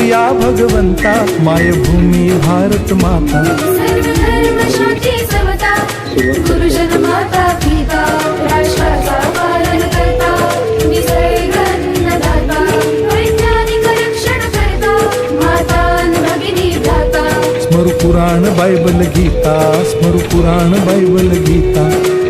या भगवंता मायभूमी भारत माता। सर्व धर्म शांती समता गुरुजन माता पिता राष्ट्राचा पालन करता निसर्ग अन्नदाता वैज्ञानिक रक्षण करता माता भगिनी स्मरू पुराण बायबल गीता स्मरू पुराण बायबल गीता।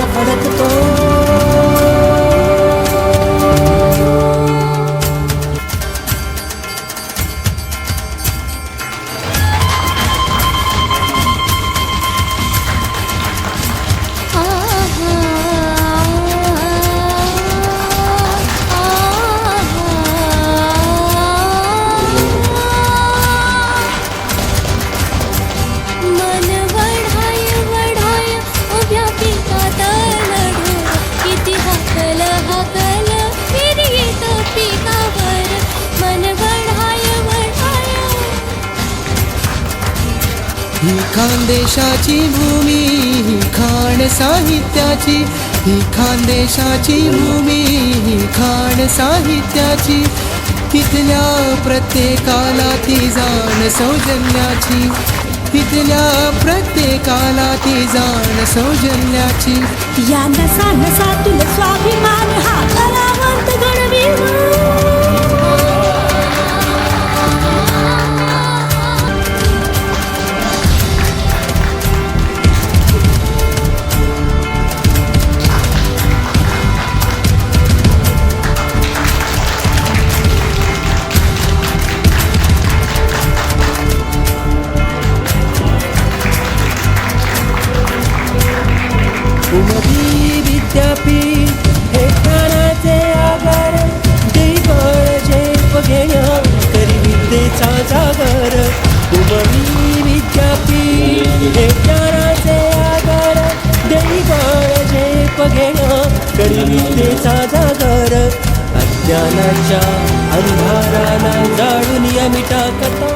desaparece todo. खानदेशाची भूमी ही खाण साहित्याची. ही खानदेशाची भूमी ही खाण साहित्याची. तिथल्या प्रत्येकाला ती जाण सौजन्याची. तिथल्या प्रत्येकाला ती जाण सौजन्याची. या नसा नसातून स्वाभिमान हा कलावंत घडविला ज्ञानाच्या अंधाराला जाळून या मिटाकता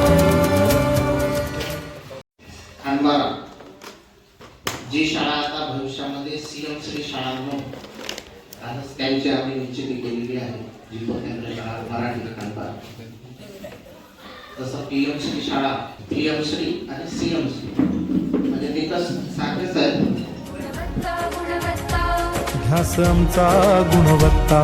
खानबारा. जी शाळा आता भविष्यामध्ये सीएम श्री शाळा म्हणून कालच त्यांची आम्ही निश्चिती केलेली आहे. जिल्हा केंद्र शाळा मराठी खानबारा. तसं पीएम श्री शाळा पीएम श्री आणि सीएम श्री. म्हणजे निकष सारखेच आहेत. ध्यास आमचा गुणवत्ता.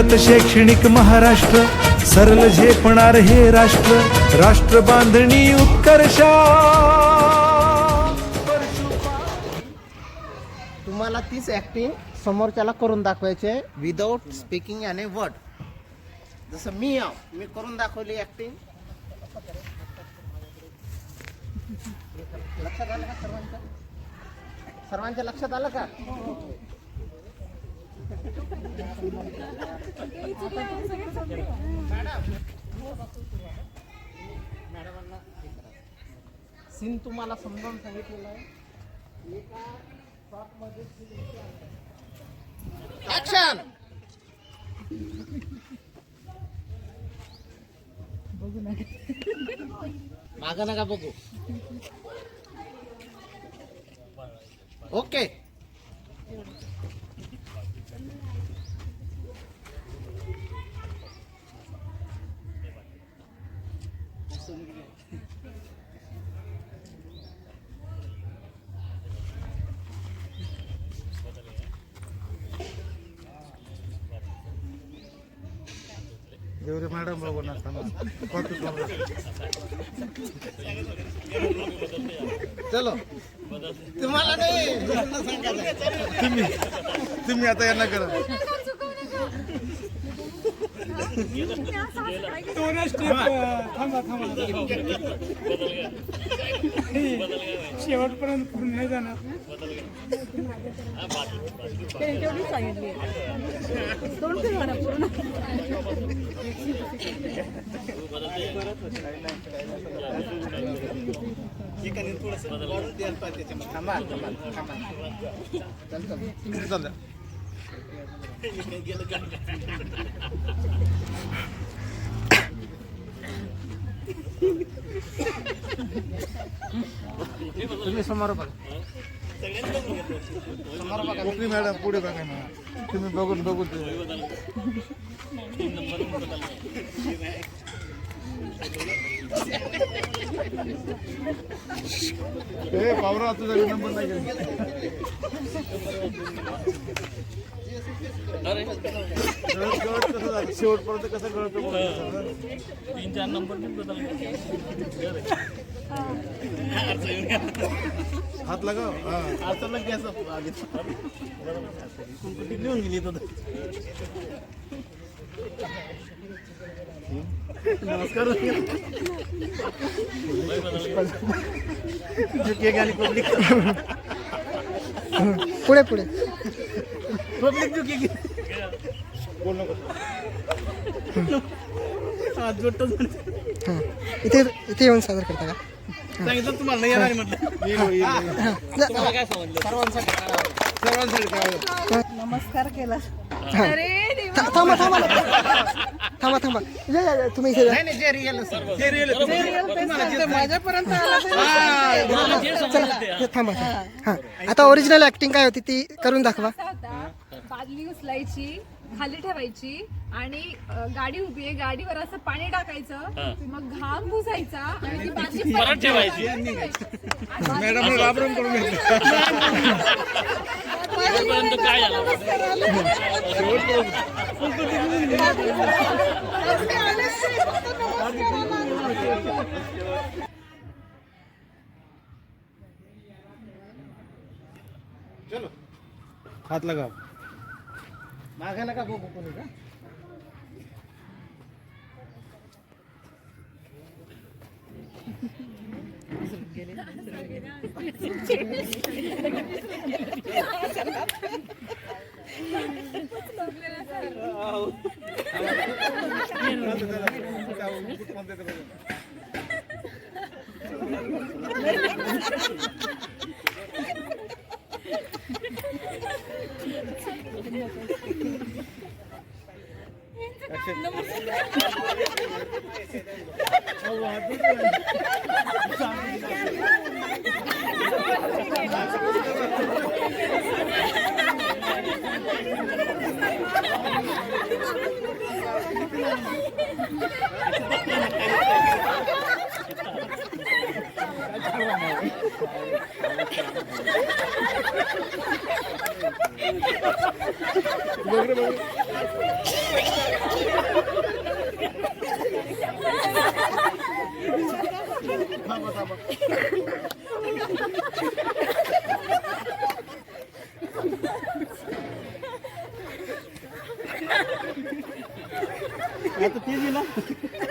प्रगत शैक्षणिक महाराष्ट्र सरल झेपणार हे राष्ट्र राष्ट्र बांधणी उत्कर्षा. तुम्हाला तीच ॲक्टिंग समोरच्याला करून दाखवायचे विदाउट स्पीकिंग आणि वर्ड जसं मी आहो मी करून दाखवली ॲक्टिंग लक्षात आलं का सर्वांच्या सर्वांच्या लक्षात आलं का? सीन तुम्हाला समजावून सांगितलेलं आहे. ऍक्शन माग नका बघू. ओके चलो. तुम्हाला नाही. दुसऱ्यांना सांगायचं तुम्ही आता यांना करा. शेवटपर्यंत पूर्ण नाही जाणार. थांबा थांबा थांबा चल पूर्ण तुम्ही समोर बघा. समोर मॅडम पुढे बघा ना. तुम्ही बघून बघून ए पावरा तुझा नंबर नाही गेला शेवटपर्यंत कसं कळतं? तीन चार नंबर हात लगाव हा. आता लगे असं आधी लिहून गेली तर नमस्कार झुके गाली पब्लिक पुढे पुढे. पब्लिक झुके की हात जोडतो. हां. इथे इथे येऊन सादर करता का? सांगितलं तुम्हाला नाही येणार म्हटलं. तुम्हाला काय समजलं? सर्वांसाठी सर्वांसाठी नमस्कार केला था- थांबा थांबा. थांबा थांबा. या, या, या, तुम्ही इथे या. नाही नाही जे रिअल माझ्यापर्यंत चला हे थांबा. हां. आता ओरिजिनल ऍक्टिंग काय होती ती करून दाखवा. होता? बादली उचलायची खाली ठेवायची आणि अ, गाडी उभी आहे. गाडीवर असं पाणी टाकायचं. मग घाम पुसायचा. आणि ती बादली परत ठेवायची मॅडम घाबरून करून हात लगाव. मागे नका बघू कोणी का Action. 잡아 잡아. 1위 나?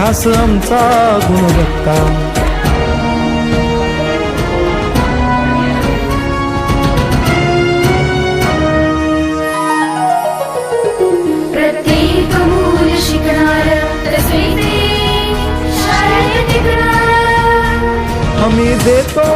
ध्यास आमचा गुणवत्ता प्रत्येक मूल शिकणार तसे ते शाळेत टिकणार आम्ही देतो